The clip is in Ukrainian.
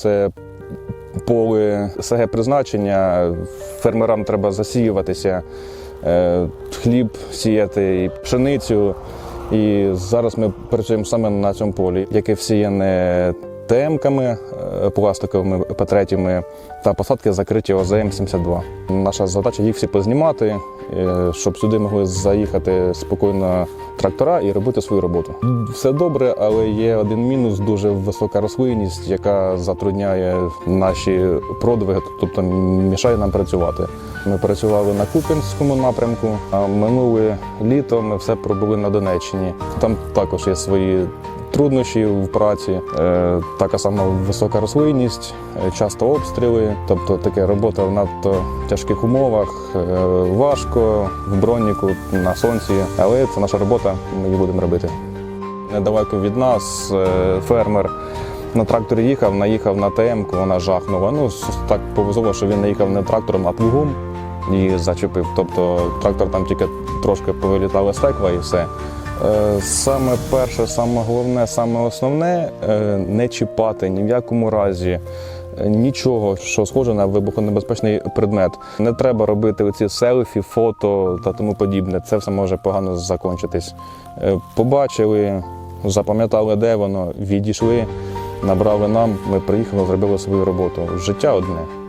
Це поле СГ призначення. Фермерам треба засіюватися, е, хліб сіяти, і пшеницю. І зараз ми працюємо саме на цьому полі, яке всіяне ТМ-ками, е, пластиковими патретями та посадки закриті ОЗМ-72. Наша задача їх всі познімати, щоб сюди могли заїхати спокійно трактора і робити свою роботу. Все добре, але є один мінус дуже висока рослинність, яка затрудняє наші продвиги, тобто мішає нам працювати. Ми працювали на Куп'янському напрямку, а минуле літо ми все пробули на Донеччині. Там також є свої труднощі в праці, е, така сама висока рослинність, е, часто обстріли. Тобто таке робота в надто тяжких умовах, е, важко в броніку на сонці, але це наша робота, ми її будемо робити. Недалеко від нас фермер на тракторі їхав, наїхав на ТМ-ку, вона жахнула. Ну, так повезло, що він наїхав не трактором, а плугом і зачепив. Тобто трактор там тільки трошки повилітали стекла і все. Е, Саме перше, саме головне, саме основне е, не чіпати ні в якому разі. е, Нічого, що схоже на вибухонебезпечний предмет. Не треба робити оці селфі, фото та тому подібне. Це все може погано закінчитись. Е, Побачили, запам'ятали, де воно, відійшли, набрали нам, ми приїхали, зробили свою роботу. Життя одне.